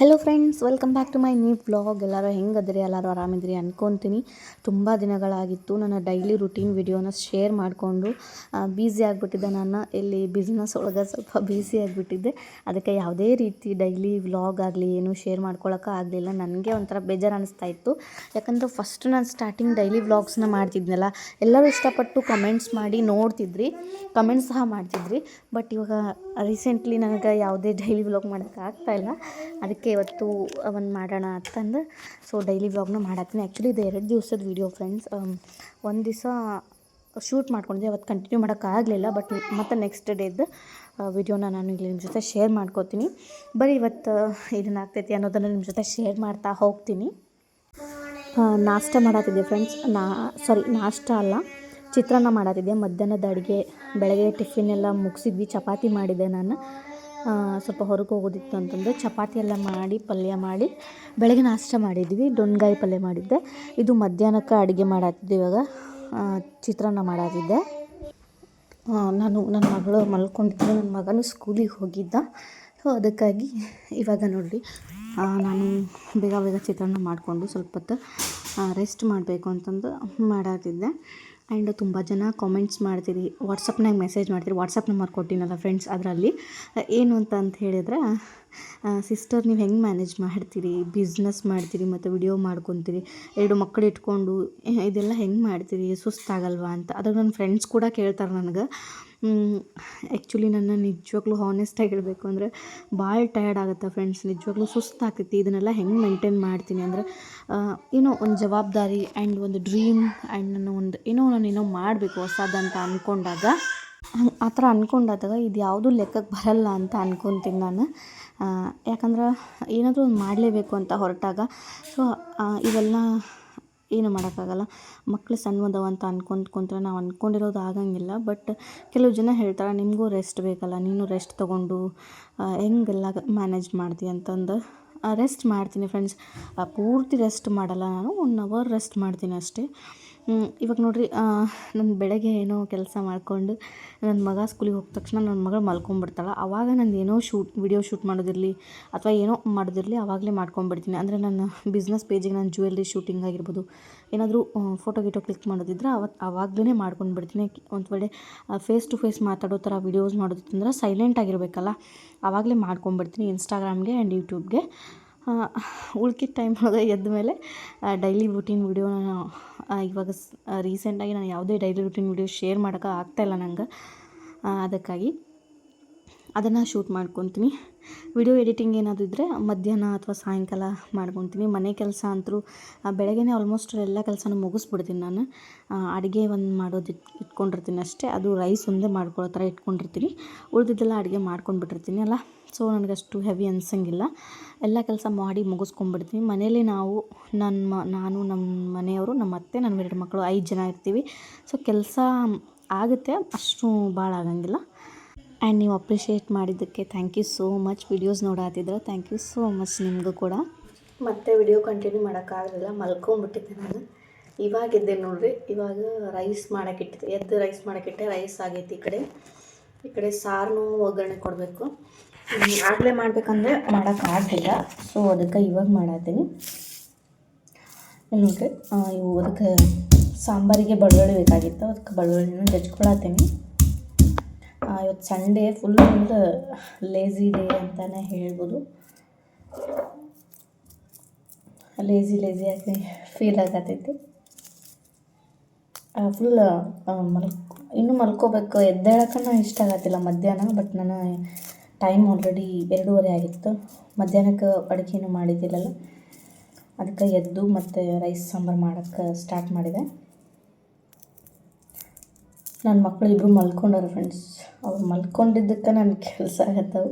Hello friends welcome back to my new blog ಎಲ್ಲರೂ ಹೆಂಗದ್ರಿ? ಎಲ್ಲರೂ ಆರಾಮಿದ್ರಿ ಅನ್ಕೊತೀನಿ. ತುಂಬ ದಿನಗಳಾಗಿತ್ತು ನನ್ನ ಡೈಲಿ ರುಟೀನ್ ವಿಡಿಯೋನ ಶೇರ್ ಮಾಡಿಕೊಂಡು ಬ್ಯುಸಿ ಆಗಿಬಿಟ್ಟಿದ್ದೆ ನಾನು ಇಲ್ಲಿ ಬಿಸ್ನೆಸ್ ಒಳಗೆ ಸ್ವಲ್ಪ ಬ್ಯುಸಿ ಆಗಿಬಿಟ್ಟಿದ್ದೆ. ಅದಕ್ಕೆ ಯಾವುದೇ ರೀತಿ ಡೈಲಿ ವ್ಲಾಗ್ ಆಗಲಿ, ಏನು ಶೇರ್ ಮಾಡ್ಕೊಳಕ್ಕೆ ಆಗಲಿಲ್ಲ. ನನಗೆ ಒಂಥರ ಬೇಜಾರು ಅನಿಸ್ತಾ ಇತ್ತು. ಯಾಕಂದ್ರೆ ಫಸ್ಟ್ ನಾನು ಸ್ಟಾರ್ಟಿಂಗ್ ಡೈಲಿ ವ್ಲಾಗ್ಸ್ನ ಮಾಡ್ತಿದ್ನಲ್ಲ, ಎಲ್ಲರೂ ಇಷ್ಟಪಟ್ಟು ಕಮೆಂಟ್ಸ್ ಮಾಡಿ ನೋಡ್ತಿದ್ರಿ. ಕಮೆಂಟ್ಸ್ ಸಹ ಮಾಡ್ತಿದ್ರಿ. ಬಟ್ ಇವಾಗ ರೀಸೆಂಟ್ಲಿ ನನಗೆ ಯಾವುದೇ ಡೈಲಿ ವ್ಲಾಗ್ ಮಾಡೋಕ್ಕೆ ಇಲ್ಲ. ಅದಕ್ಕೆ ಇವತ್ತು ಒಂದು ಮಾಡೋಣ ಅಂತಂದು. ಸೊ ಡೈಲಿ ವ್ಲಾಗ್ನ ಮಾಡತ್ತೀನಿ ಆ್ಯಕ್ಚುಲಿ ಇದು ಎರಡು ದಿವಸದ ವೀಡಿಯೋ ಫ್ರೆಂಡ್ಸ್ ಒಂದು ದಿವಸ ಶೂಟ್ ಮಾಡ್ಕೊಂಡಿದ್ದೆ ಅವತ್ತು ಕಂಟಿನ್ಯೂ ಮಾಡೋಕ್ಕಾಗಲಿಲ್ಲ ಬಟ್ ಮತ್ತು ನೆಕ್ಸ್ಟ್ ಡೇದು ವಿಡಿಯೋನ ನಾನು ಇಲ್ಲಿ ನಿಮ್ಮ ಜೊತೆ ಶೇರ್ ಮಾಡ್ಕೋತೀನಿ. ಬರೀ ಇವತ್ತು ಇದನ್ನ ಆಗ್ತೈತಿ ಅನ್ನೋದನ್ನು ನಿಮ್ಮ ಜೊತೆ ಶೇರ್ ಮಾಡ್ತಾ ಹೋಗ್ತೀನಿ. ನಾಷ್ಟ ಮಾಡತ್ತಿದ್ದೆ ಫ್ರೆಂಡ್ಸ್ ನಾ ಸಾರಿ ನಾಷ್ಟ ಅಲ್ಲ. ಚಿತ್ರಾನ್ನ ಮಾಡತ್ತಿದ್ದೆ ಮಧ್ಯಾಹ್ನದ ಅಡುಗೆ, ಬೆಳಗ್ಗೆ ಟಿಫಿನ್ ಎಲ್ಲ ಮುಗಿಸಿದ್ವಿ. ಚಪಾತಿ ಮಾಡಿದ್ದೆ ನಾನು. ಸ್ವಲ್ಪ ಹೊರಗೆ ಹೋಗೋದಿತ್ತು ಅಂತಂದರೆ ಚಪಾತಿ ಎಲ್ಲ ಮಾಡಿ, ಪಲ್ಯ ಮಾಡಿ ಬೆಳಗ್ಗೆ ನಾಷ್ಟ ಮಾಡಿದ್ವಿ. ಡೊಣ್ಗಾಯಿ ಪಲ್ಯ ಮಾಡಿದ್ದೆ. ಇದು ಮಧ್ಯಾಹ್ನಕ್ಕೆ ಅಡುಗೆ ಮಾಡತ್ತಿದ್ದೆ ಇವಾಗ. ಚಿತ್ರಾನ್ನ ಮಾಡತ್ತಿದ್ದೆ ನಾನು ನನ್ನ ಮಗಳು ಮಲ್ಕೊಂಡಿದ್ದೆ ನನ್ನ ಮಗನು ಸ್ಕೂಲಿಗೆ ಹೋಗಿದ್ದ. ಸೊ ಅದಕ್ಕಾಗಿ ಇವಾಗ ನೋಡಿರಿ. ನಾನು ಬೇಗ ಬೇಗ ಚಿತ್ರಾನ್ನ ಮಾಡಿಕೊಂಡು ಸ್ವಲ್ಪ ಹೊತ್ತು ರೆಸ್ಟ್ ಮಾಡಬೇಕು ಅಂತಂದು ಮಾಡತ್ತಿದ್ದೆ ಆ್ಯಂಡ್ ತುಂಬ ಜನ ಕಾಮೆಂಟ್ಸ್ ಮಾಡ್ತೀರಿ ವಾಟ್ಸಪ್ನಾಗ ಮೆಸೇಜ್ ಮಾಡ್ತೀರಿ ವಾಟ್ಸಪ್ ನಂಬರ್ ಕೊಟ್ಟಿನಲ್ಲ ಫ್ರೆಂಡ್ಸ್ ಅದರಲ್ಲಿ. ಏನು ಅಂತ ಅಂತ ಹೇಳಿದ್ರೆ ಸಿಸ್ಟರ್ ನೀವು ಹೆಂಗೆ ಮ್ಯಾನೇಜ್ ಮಾಡ್ತೀರಿ? ಬಿಸ್ನೆಸ್ ಮಾಡ್ತೀರಿ ಮತ್ತು ವಿಡಿಯೋ ಮಾಡ್ಕೊತೀರಿ? ಎರಡು ಮಕ್ಕಳು ಇಟ್ಕೊಂಡು ಇದೆಲ್ಲ ಹೆಂಗೆ ಮಾಡ್ತೀರಿ? ಸುಸ್ತಾಗಲ್ವಾ ಅಂತ. ಅದ್ರಾಗ ನನ್ನ ಫ್ರೆಂಡ್ಸ್ ಕೂಡ ಕೇಳ್ತಾರೆ ನನಗೆ. ಆ್ಯಕ್ಚುಲಿ ನನ್ನ ನಿಜವಾಗ್ಲೂ ಹಾನೆಸ್ಟಾಗಿ ಹೇಳಬೇಕು ಅಂದರೆ ಭಾಳ ಟಯರ್ಡ್ ಆಗುತ್ತೆ ಫ್ರೆಂಡ್ಸ್ ನಿಜವಾಗ್ಲೂ ಸುಸ್ತಾಗ್ತೈತಿ ಇದನ್ನೆಲ್ಲ ಹೆಂಗೆ ಮೇಂಟೈನ್ ಮಾಡ್ತೀನಿ ಅಂದರೆ ಏನೋ ಒಂದು ಜವಾಬ್ದಾರಿ ಆ್ಯಂಡ್ ಒಂದು ಡ್ರೀಮ್ ಆ್ಯಂಡ್ ನಾನು ಒಂದು ಏನೋ ನಾನು ಏನೋ ಮಾಡಬೇಕು ಹೊಸದಂತ ಅಂದ್ಕೊಂಡಾಗ ಆ ಥರ ಅಂದ್ಕೊಂಡಾದಾಗ ಇದು ಯಾವುದೂ ಲೆಕ್ಕಕ್ಕೆ ಬರಲ್ಲ ಅಂತ ಅಂದ್ಕೊತೀನಿ ನಾನು. ಯಾಕಂದ್ರೆ ಏನಾದರೂ ಒಂದು ಮಾಡಲೇಬೇಕು ಅಂತ ಹೊರಟಾಗ ಸೊ ಇವೆಲ್ಲ ಏನು ಮಾಡೋಕ್ಕಾಗಲ್ಲ. ಮಕ್ಕಳು ಸಣ್ಣದವ ಅಂತ ಅನ್ಕೊಂತ ಕುಂತ್ರೆ ನಾವು ಅಂದ್ಕೊಂಡಿರೋದು ಆಗಂಗಿಲ್ಲ. ಬಟ್ ಕೆಲವು ಜನ ಹೇಳ್ತಾರೆ, ನಿಮಗೂ ರೆಸ್ಟ್ ಬೇಕಲ್ಲ, ನೀನು ರೆಸ್ಟ್ ತೊಗೊಂಡು ಹೆಂಗೆಲ್ಲ ಮ್ಯಾನೇಜ್ ಮಾಡ್ತಿ ಅಂತಂದು. ರೆಸ್ಟ್ ಮಾಡ್ತೀನಿ ಫ್ರೆಂಡ್ಸ್ ಪೂರ್ತಿ ರೆಸ್ಟ್ ಮಾಡಲ್ಲ ನಾನು ಒನ್ ಅವರ್ ರೆಸ್ಟ್ ಮಾಡ್ತೀನಿ ಅಷ್ಟೇ. ಇವಾಗ ನೋಡಿರಿ ನಾನು ಬೆಳಗ್ಗೆ ಏನೋ ಕೆಲಸ ಮಾಡಿಕೊಂಡು ನನ್ನ ಮಗ ಸ್ಕೂಲಿಗೆ ಹೋದ ತಕ್ಷಣ ನನ್ನ ಮಗಳು ಮಲ್ಕೊಂಡ್ಬಿಡ್ತಾಳೆ ಆವಾಗ ನಾನು ಏನೋ ಶೂಟ್ ವಿಡಿಯೋ ಶೂಟ್ ಮಾಡೋದಿರಲಿ, ಅಥವಾ ಏನೋ ಮಾಡೋದಿರಲಿ ಆವಾಗಲೇ ಮಾಡ್ಕೊಂಡ್ಬಿಡ್ತೀನಿ ಅಂದರೆ ನನ್ನ ಬಿಸ್ನೆಸ್ ಪೇಜಿಗೆ ನಾನು ಜ್ಯುವೆಲ್ರಿ ಶೂಟಿಂಗ್ ಆಗಿರ್ಬೋದು, ಏನಾದರೂ ಫೋಟೋ ಗಿಟೋ ಕ್ಲಿಕ್ ಮಾಡೋದಿದ್ರೆ ಅವತ್ತು ಆವಾಗಲೇ ಮಾಡ್ಕೊಂಡು ಬಿಡ್ತೀನಿ ಒಂದು ವೇಳೆ ಫೇಸ್ ಟು ಫೇಸ್ ಮಾತಾಡೋ ಥರ ವಿಡಿಯೋಸ್ ಮಾಡೋದಿತ್ತಂದ್ರೆ ಸೈಲೆಂಟ್ ಆಗಿರಬೇಕಲ್ಲ ಆವಾಗಲೇ ಮಾಡ್ಕೊಂಡ್ಬಿಡ್ತೀನಿ ಇನ್ಸ್ಟಾಗ್ರಾಮ್ಗೆ ಆ್ಯಂಡ್ ಯೂಟ್ಯೂಬ್ಗೆ ಉಳ್ಕಿದ ಟೈಮ್ ಒಳಗೆ ಎದ್ದ ಮೇಲೆ ಡೈಲಿ ರುಟೀನ್ ವಿಡಿಯೋನ ಇವಾಗ ರೀಸೆಂಟಾಗಿ ನಾನು ಯಾವುದೇ ಡೈಲಿ ರುಟೀನ್ ವಿಡಿಯೋ ಶೇರ್ ಮಾಡೋಕೆ ಆಗ್ತಾಯಿಲ್ಲ ನಂಗೆ. ಅದಕ್ಕಾಗಿ ಅದನ್ನು ಶೂಟ್ ಮಾಡ್ಕೊತೀನಿ. ವಿಡಿಯೋ ಎಡಿಟಿಂಗ್ ಏನಾದರೂ ಇದ್ದರೆ ಮಧ್ಯಾಹ್ನ ಅಥವಾ ಸಾಯಂಕಾಲ ಮಾಡ್ಕೊತೀನಿ. ಮನೆ ಕೆಲಸ ಅಂತೂ ಬೆಳಗ್ಗೆನೇ ಆಲ್ಮೋಸ್ಟ್ ಎಲ್ಲ ಕೆಲಸನೂ ಮುಗಿಸ್ಬಿಡ್ತೀನಿ ನಾನು. ಅಡುಗೆ ಒಂದು ಮಾಡೋದು ಇಟ್, ಇಟ್ಕೊಂಡಿರ್ತೀನಿ ಅಷ್ಟೇ. ಅದು ರೈಸ್ ಒಂದೇ ಮಾಡ್ಕೊಳ್ಳೋ ಥರ ಇಟ್ಕೊಂಡಿರ್ತೀನಿ. ಉಳಿದಿದ್ದೆಲ್ಲ ಅಡುಗೆ ಮಾಡ್ಕೊಂಡ್ಬಿಟ್ಟಿರ್ತೀನಿ ಅಲ್ಲ? ಸೊ ನನಗಷ್ಟು ಹೆವಿ ಅನ್ಸಂಗಿಲ್ಲ. ಎಲ್ಲ ಕೆಲಸ ಮಾಡಿ ಮುಗಿಸ್ಕೊಂಡ್ಬಿಡ್ತೀನಿ. ಮನೇಲಿ ನಾವು ನನ್ನ ನಾನು, ನಮ್ಮ ಮನೆಯವರು, ನಮ್ಮ ಅತ್ತೆ ನನ್ನ ಎರಡು ಮಕ್ಕಳು, ಐದು ಜನ ಇರ್ತೀವಿ. ಸೊ ಕೆಲಸ ಆಗುತ್ತೆ. ಅಷ್ಟು ಭಾಳ ಆಗಂಗಿಲ್ಲ. ಆ್ಯಂಡ್ ನೀವು ಅಪ್ರಿಷಿಯೇಟ್ ಮಾಡಿದ್ದಕ್ಕೆ thank you so much videos ನೋಡಾತಿದ್ರೆ thank you so much ನಿಮಗೂ ಕೂಡ. ಮತ್ತೆ ವಿಡಿಯೋ ಕಂಟಿನ್ಯೂ ಮಾಡೋಕ್ಕಾಗಲಿಲ್ಲ. ಮಲ್ಕೊಂಬಿಟ್ಟಿದ್ದೆ ನಾನು. ಇವಾಗಿದ್ದೆ ನೋಡಿರಿ. ಇವಾಗ ರೈಸ್ ಮಾಡೋಕ್ಕಿಟ್ಟಿದ್ದೆ ಎದ್ದು ರೈಸ್ ಮಾಡೋಕ್ಕಿಟ್ಟೆ ರೈಸ್ ಆಗೈತಿ ಈ ಕಡೆ. ಈ ಕಡೆ ಸಾರನ್ನು ಒಗ್ಗರಣೆ ಕೊಡಬೇಕು. ಆಗಲೇ ಮಾಡಬೇಕಂದ್ರೆ ಮಾಡೋಕ್ಕಾಗಲಿಲ್ಲ ಸೊ ಅದಕ್ಕೆ ಇವಾಗ ಮಾಡತ್ತೀನಿ ನಿಮಗೆ ಇವು ಅದಕ್ಕೆ ಸಾಂಬಾರಿಗೆ ಬೆಳ್ಳುಳ್ಳಿ ಬೇಕಾಗಿತ್ತು. ಅದಕ್ಕೆ ಬೆಳ್ಳುಳ್ಳಿನ ಜಜ್ಕೊಳತ್ತೀನಿ ಇವತ್ತು ಸಂಡೇ ಫುಲ್ ಲೇಝಿ ಡೇ ಅಂತಲೇ ಹೇಳ್ಬೋದು. ಲೇಝಿ ಲೇಝಿ ಆಗಿ ಫೀಲ್ ಆಗತೈತಿ. ಫುಲ್ ಮಲ್ಕ್, ಇನ್ನೂ ಮಲ್ಕೋಬೇಕು. ಎದ್ದೇಳಕ್ಕೂ ಇಷ್ಟ ಆಗತ್ತಿಲ್ಲ ಮಧ್ಯಾಹ್ನ ಬಟ್ ನಾನು ಟೈಮ್ ಆಲ್ರೆಡಿ ಎರಡೂವರೆ ಆಗಿತ್ತು. ಮಧ್ಯಾಹ್ನಕ್ಕೆ ಅಡುಗೆನೂ ಮಾಡಿದ್ದಿಲ್ಲಲ್ಲ. ಅದಕ್ಕೆ ಎದ್ದು ಮತ್ತು ರೈಸ್ ಸಾಂಬಾರು ಮಾಡೋಕ್ಕೆ ಸ್ಟಾರ್ಟ್ ಮಾಡಿದೆ. ನನ್ನ ಮಕ್ಕಳು ಇಬ್ಬರು ಮಲ್ಕೊಂಡಾರ ಫ್ರೆಂಡ್ಸ್ ಅವ್ರು ಮಲ್ಕೊಂಡಿದ್ದಕ್ಕೆ ನನ್ನ ಕೆಲಸ ಆಗತ್ತವು.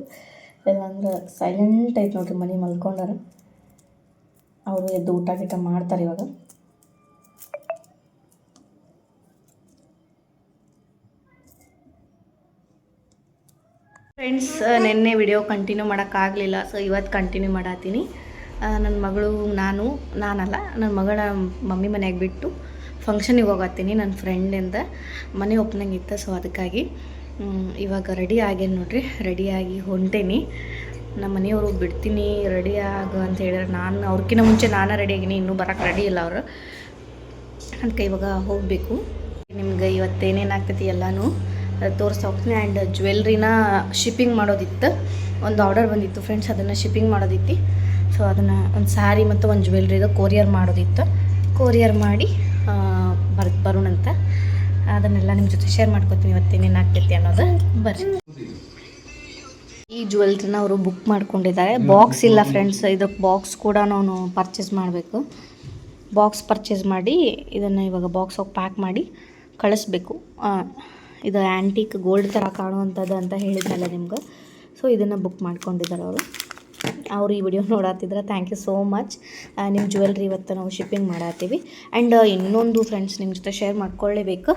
ಇಲ್ಲಾಂದ್ರೆ ಸೈಲೆಂಟ್ ಐತೆ ನೋಡ್ರಿ ಮನೆ ಮಲ್ಕೊಂಡಾರ. ಅವರು ಎದ್ದು ಊಟ ಗೀಟ ಮಾಡ್ತಾರೆ ಇವಾಗ. ಫ್ರೆಂಡ್ಸ್ ನಿನ್ನೆ ವಿಡಿಯೋ ಕಂಟಿನ್ಯೂ ಮಾಡೋಕ್ಕಾಗಲಿಲ್ಲ ಸೊ ಇವತ್ತು ಕಂಟಿನ್ಯೂ ಮಾಡತ್ತೀನಿ ನನ್ನ ಮಗಳು ನಾನು, ನಾನಲ್ಲ ನನ್ನ ಮಗಳ ಮಮ್ಮಿ ಮನೆಗೆ ಬಿಟ್ಟು ಫಂಕ್ಷನಿಗೆ ಹೋಗತ್ತೀನಿ ನನ್ನ ಫ್ರೆಂಡಿಂದ ಮನೆ ಓಪನಿಂಗ್ ಇತ್ತು ಸೊ ಅದಕ್ಕಾಗಿ ಇವಾಗ ರೆಡಿ ಆಗೇನು ನೋಡ್ರಿ ರೆಡಿಯಾಗಿ ಹೊಂಟೇನಿ. ನಮ್ಮ ಮನೆಯವರು ಬಿಡ್ತೀನಿ ರೆಡಿ ಆಗು ಅಂತ ಹೇಳಿದ್ರೆ ನಾನು ಅವ್ರಕ್ಕಿಂತ ಮುಂಚೆ ನಾನು ರೆಡಿ ಆಗಿನಿ, ಇನ್ನೂ ಬರೋಕ್ಕೆ ರೆಡಿ ಇಲ್ಲ ಅವರು. ಅದಕ್ಕೆ ಇವಾಗ ಹೋಗಬೇಕು. ನಿಮ್ಗೆ ಇವತ್ತೇನೇನಾಗ್ತೈತಿ ಎಲ್ಲನೂ? ತೋರಿಸ್ತಾ ಹೋಗ್ತೀನಿ. ಆ್ಯಂಡ್ ಜ್ಯುವೆಲ್ರಿನ ಶಿಪ್ಪಿಂಗ್ ಮಾಡೋದಿತ್ತು. ಒಂದು ಆರ್ಡರ್ ಬಂದಿತ್ತು ಫ್ರೆಂಡ್ಸ್ ಅದನ್ನು ಶಿಪ್ಪಿಂಗ್ ಮಾಡೋದಿತ್ತು. ಸೊ ಅದನ್ನು ಒಂದು ಸ್ಯಾರಿ ಮತ್ತು ಒಂದು ಜ್ಯುವೆಲ್ರಿದು ಕೊರಿಯರ್ ಮಾಡೋದಿತ್ತು. ಕೊರಿಯರ್ ಮಾಡಿ ಬರ್ ಬರೋಣಂತ ಅದನ್ನೆಲ್ಲ ನಿಮ್ಮ ಜೊತೆ ಶೇರ್ ಮಾಡ್ಕೊತೀನಿ ಇವತ್ತೇನೇನು ಆಗ್ತೈತಿ ಅನ್ನೋದು. ಬರ್ರಿ. ಈ ಜ್ಯುವೆಲ್ರಿನ ಅವರು ಬುಕ್ ಮಾಡ್ಕೊಂಡಿದ್ದಾರೆ. ಬಾಕ್ಸ್ ಇಲ್ಲ ಫ್ರೆಂಡ್ಸ್ ಇದಕ್ಕೆ ಬಾಕ್ಸ್ ಕೂಡ ನಾನು ಪರ್ಚೇಸ್ ಮಾಡಬೇಕು. ಬಾಕ್ಸ್ ಪರ್ಚೇಸ್ ಮಾಡಿ, ಇದನ್ನು ಇವಾಗ ಬಾಕ್ಸ್ ಹೋಗಿ ಪ್ಯಾಕ್ ಮಾಡಿ ಕಳಿಸ್ಬೇಕು. ಇದು ಆ್ಯಂಟಿಕ್ ಗೋಲ್ಡ್ ಥರ ಕಾಣುವಂಥದ್ದು ಅಂತ ಹೇಳಿದ್ನಲ್ಲ ನಿಮ್ಗೆ. ಸೊ ಇದನ್ನು ಬುಕ್ ಮಾಡ್ಕೊಂಡಿದ್ದಾರೆ ಅವರು. ಅವ್ರು ಈ ವಿಡಿಯೋ ನೋಡತ್ತಿದ್ರೆ ಥ್ಯಾಂಕ್ ಯು ಸೋ ಮಚ್ ನಿಮ್ಮ ಜ್ಯುವೆಲ್ರಿ ಇವತ್ತು ನಾವು ಶಿಪ್ಪಿಂಗ್ ಮಾಡತ್ತೀವಿ ಆ್ಯಂಡ್ ಇನ್ನೊಂದು ಫ್ರೆಂಡ್ಸ್ ನಿಮ್ಮ ಜೊತೆ ಶೇರ್ ಮಾಡ್ಕೊಳ್ಳೇಬೇಕು.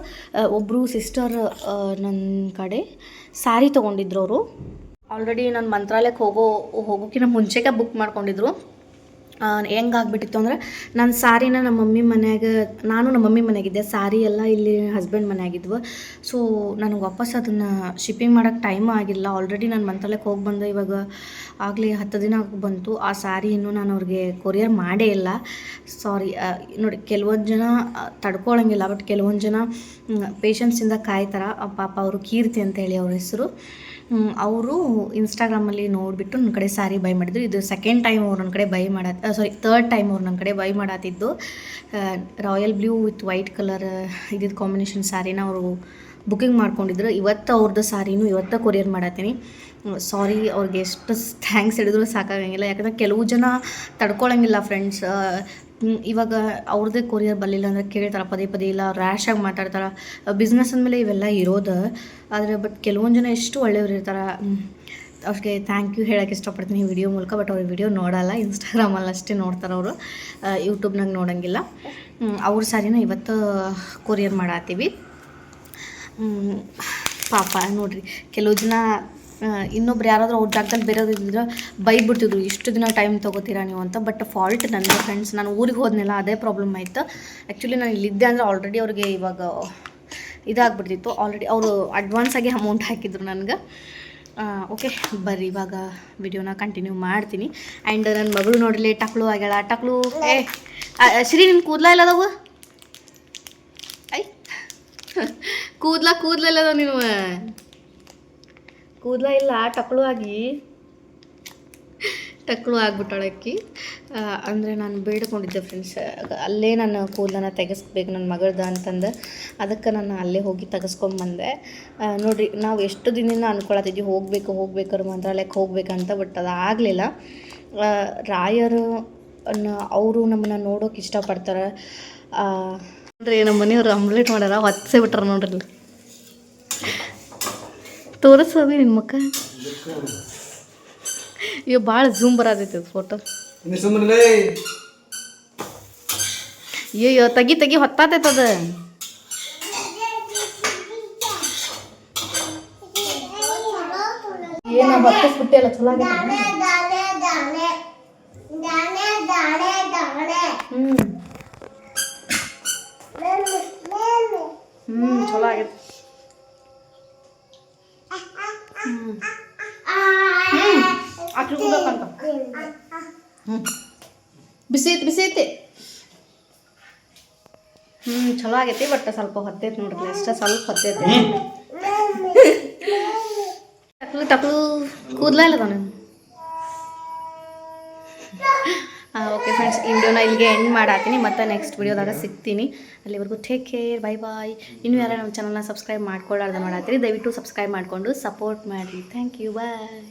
ಒಬ್ಬರು ಸಿಸ್ಟರ್ ನನ್ನ ಕಡೆ ಸ್ಯಾರಿ ತೊಗೊಂಡಿದ್ರು ಅವರು. ಆಲ್ರೆಡಿ ನಾನು ಮಂತ್ರಾಲಯಕ್ಕೆ ಹೋಗೋ ಹೋಗೋಕ್ಕಿಂತ ಮುಂಚೆಗೆ ಬುಕ್ ಮಾಡ್ಕೊಂಡಿದ್ರು. ಹೆಂಗಾಗ್ಬಿಟ್ಟಿತ್ತು ಅಂದ್ರೆ ನನ್ನ ಸಾರಿನ ನಮ್ಮ ಮಮ್ಮಿ ಮನ್ಯಾಗ, ನಾನು ನಮ್ಮ ಮಮ್ಮಿ ಮನೆಯಾಗಿದ್ದೆ ಸಾರಿ ಎಲ್ಲ ಇಲ್ಲಿ ಹಸ್ಬೆಂಡ್ ಮನೆಯಾಗಿದ್ವು. ಸೊ ನನಗೆ ವಾಪಸ್ ಅದನ್ನು ಶಿಪ್ಪಿಂಗ್ ಮಾಡೋಕ್ಕೆ ಟೈಮ್ ಆಗಿಲ್ಲ. ಆಲ್ರೆಡಿ ನಾನು ಮಂತ್ರಾಲಯಕ್ಕೆ ಹೋಗಿ ಬಂದೆ. ಇವಾಗ ಆಗಲಿ ಹತ್ತು ದಿನ ಬಂತು. ಆ ಸಾರಿ ಇನ್ನೂ ನಾನು ಅವ್ರಿಗೆ ಕೊರಿಯರ್ ಮಾಡೇ ಇಲ್ಲ. ಸಾರಿ ನೋಡಿ ಕೆಲವೊಂದು ಜನ ತಡ್ಕೊಳಂಗಿಲ್ಲ. ಬಟ್ ಕೆಲವೊಂದು ಜನ ಪೇಷನ್ಸಿಂದ ಕಾಯ್ತಾರ. ಪಾಪ ಅವರು ಕೀರ್ತಿ ಅಂತ ಹೇಳಿ ಅವ್ರ ಹೆಸರು. ಅವರು ಇನ್ಸ್ಟಾಗ್ರಾಮಲ್ಲಿ ನೋಡಿಬಿಟ್ಟು ನನ್ನ ಕಡೆ ಸ್ಯಾರಿ ಬೈ ಮಾಡಿದ್ರು. ಇದು ಸೆಕೆಂಡ್ ಟೈಮ್ ಅವ್ರು ನನ್ನ ಕಡೆ ಬೈ ಮಾಡತ್ ಸಾರಿ ತರ್ಡ್ ಟೈಮ್ ಅವ್ರು ನನ್ನ ಕಡೆ buy ಮಾಡತ್ತಿದ್ದು royal blue with white colour ಇದ್ದಿದ್ದು ಕಾಂಬಿನೇಷನ್ ಸ್ಯಾರಿನ ಅವರು ಬುಕ್ಕಿಂಗ್ ಮಾಡ್ಕೊಂಡಿದ್ರು. ಇವತ್ತು ಅವ್ರದ್ದು ಸ್ಯಾರಿನೂ ಇವತ್ತು ಕೊರಿಯರ್ ಮಾಡತ್ತೀನಿ ಸಾರಿ ಅವ್ರಿಗೆ ಎಷ್ಟು ಥ್ಯಾಂಕ್ಸ್ ಹೇಳಿದ್ರು ಸಾಕಾಗಂಗಿಲ್ಲ. ಯಾಕಂದರೆ ಕೆಲವು ಜನ ತಡ್ಕೊಳಂಗಿಲ್ಲ ಫ್ರೆಂಡ್ಸ್ ಇವಾಗ ಅವ್ರದ್ದೇ ಕೊರಿಯರ್ ಬರಲಿಲ್ಲ ಅಂದರೆ ಕೇಳ್ತಾರೆ, ಪದೇ ಪದೇ ಇಲ್ಲ ರ್ಯಾಶಾಗಿ ಮಾತಾಡ್ತಾರೆ. ಬಿಸ್ನೆಸ್ ಅಂದಮೇಲೆ ಇವೆಲ್ಲ ಇರೋದು. ಆದರೆ ಬಟ್ ಕೆಲವೊಂದು ಜನ ಎಷ್ಟು ಒಳ್ಳೆಯವ್ರು ಇರ್ತಾರೆ ಅವ್ರಿಗೆ ಥ್ಯಾಂಕ್ ಯು ಹೇಳೋಕ್ಕೆ ಇಷ್ಟಪಡ್ತೀನಿ ವಿಡಿಯೋ ಮೂಲಕ ಬಟ್ ಅವ್ರ ವಿಡಿಯೋ ನೋಡಲ್ಲ ಇನ್ಸ್ಟಾಗ್ರಾಮಲ್ಲಿ ಅಷ್ಟೇ ನೋಡ್ತಾರೆ ಅವರು. ಯೂಟ್ಯೂಬ್ನಾಗ ನೋಡೋಂಗಿಲ್ಲ. ಅವ್ರ ಸಾರಿನ ಇವತ್ತು ಕೊರಿಯರ್ ಮಾಡತ್ತೀವಿ ಪಾಪ, ನೋಡ್ರಿ, ಕೆಲವು ಜನ ಇನ್ನೊಬ್ರು ಯಾರಾದರೂ ಅವ್ರ ಜಾಗದಲ್ಲಿ ಬೇರೆಯವ್ರು ಇದ್ದಿದ್ರೆ ಬೈಬಿಡ್ತಿದ್ರು, ಇಷ್ಟು ದಿನ ಟೈಮ್ ತೊಗೋತೀರಾ ನೀವು ಅಂತ. ಬಟ್ ಫಾಲ್ಟ್ ನನ್ನ ಫ್ರೆಂಡ್ಸ್ ನಾನು ಊರಿಗೆ ಹೋದ್ನೆಲ್ಲ, ಅದೇ ಪ್ರಾಬ್ಲಮ್ ಆಯಿತು. ಆ್ಯಕ್ಚುಲಿ ನಾನು ಇಲ್ಲಿದ್ದೆ ಅಂದರೆ ಆಲ್ರೆಡಿ ಅವ್ರಿಗೆ ಇವಾಗ ಇದಾಗ್ಬಿಡ್ತಿತ್ತು. ಆಲ್ರೆಡಿ ಅವರು ಅಡ್ವಾನ್ಸಾಗಿ ಅಮೌಂಟ್ ಹಾಕಿದ್ರು ನನಗೆ. ಓಕೆ ಬರ್ರಿ, ಇವಾಗ ವಿಡಿಯೋನ ಕಂಟಿನ್ಯೂ ಮಾಡ್ತೀನಿ. ಆ್ಯಂಡ್ ನನ್ನ ಮಗಳು ನೋಡಲಿ ಟಕ್ಳು ಆಗ್ಯಾಳ. ಟಕ್ಳು ಏ ಶ್ರೀ ನಿನ್ನ ಕೂದಲ ಇಲ್ಲದವು ಐ, ಕೂದಲ, ಕೂದ್ಲ ಇಲ್ಲದವು ನೀವು ಕೂದಲ ಇಲ್ಲ ಟಕ್ಳು ಆಗಿ. ಟಕ್ಳು ಆಗ್ಬಿಟ್ಟಾಳಕ್ಕಿ ಅಂದರೆ ನಾನು ಬೇಡ್ಕೊಂಡಿದ್ದೆ ಫ್ರೆಂಡ್ಸ್ ಅಲ್ಲೇ ನಾನು ಕೂದಲನ್ನ ತೆಗೆಸ್ಬೇಕು ನನ್ನ ಮಗಳದ ಅಂತಂದು. ಅದಕ್ಕೆ ನಾನು ಅಲ್ಲೇ ಹೋಗಿ ತೆಗೆಸ್ಕೊಂಬಂದೆ. ನೋಡಿರಿ ನಾವು ಎಷ್ಟು ದಿನದಿಂದ ಅನ್ಕೊಳತ್ತಿದ್ವಿ ಹೋಗಬೇಕು ಹೋಗ್ಬೇಕಾದ್ರೆ ಮಂತ್ರಾಲಯಕ್ಕೆ ಹೋಗ್ಬೇಕಂತ ಬಟ್ ಅದು ಆಗಲಿಲ್ಲ. ರಾಯರು ಅವರು ನಮ್ಮನ್ನ ನೋಡೋಕೆ ಇಷ್ಟಪಡ್ತಾರೆ. ಅಂದರೆ ನಮ್ಮ ಮನೆಯವರು ಆಮ್ಲೆಟ್ ಮಾಡ್ಯಾರ ಹೊತ್ತೇ ಬಿಟ್ರ ನೋಡ್ರಿ. ತೋರಿಸೋದು ನಿನ್ನ ಮುಖ. ಇವ್ ಭಾಳ ಝೂಮ್ ಬರತೈತಿ ಫೋಟೋ ಸುಮ್ಮನೆ ಅಯ್ಯೋ ತಗಿ ತಗಿ ಹೊತ್ತಾತೈತ ಅದ. ಏನ ಹೊತ್ತಿಸ್ಬಿಟ್ಟೆ ಅಲ್ಲ ಚಲೋ ಆಗೈತೆ ಹ್ಮ್. ಹ್ಮ್ ಚಲೋ ಆಗೈತೆ. ಹಾಕ್ಲಿಕ್ಕೋಬೇಕಂತ ಹ್ಮ್. ಬಿಸಿ ಐತಿ ಬಿಸಿ ಐತಿ. ಹ್ಮ್ ಚಲೋ ಆಗೈತಿ ಬಟ್ ಸ್ವಲ್ಪ ಹೊತ್ತೈತಿ ನೋಡ್ರಿ ಅಷ್ಟ ಸ್ವಲ್ಪ ಹೊತ್ತೈತಿ. ಟಕ್ಲು ಟಕ್ಲು ಕೂದ್ಲ ಇಲ್ಲ ನಾನು ಓಕೆ ಫ್ರೆಂಡ್ಸ್ ಈ ವಿಡಿಯೋನ ಇಲ್ಲಿಗೆ ಎಂಡ್ ಮಾಡಾತೀನಿ. ಮತ್ತು ನೆಕ್ಸ್ಟ್ ವಿಡಿಯೋದಾಗ ಸಿಗ್ತೀನಿ. ಅಲ್ಲಿವರೆಗೂ ಟೇಕ್ ಕೇರ್ ಬೈ ಬಾಯ್ ಇನ್ನೂ ಯಾರು ನಮ್ಮ ಚಾನಲ್ನ ಸಬ್ಸ್ಕ್ರೈಬ್ ಮಾಡ್ಕೊಳ್ಳಾರ್ದು ಮಾಡಾತೀರಿ, ದಯವಿಟ್ಟು ಸಬ್ಸ್ಕ್ರೈಬ್ ಮಾಡಿಕೊಂಡು ಸಪೋರ್ಟ್ ಮಾಡಿರಿ. Thank you bye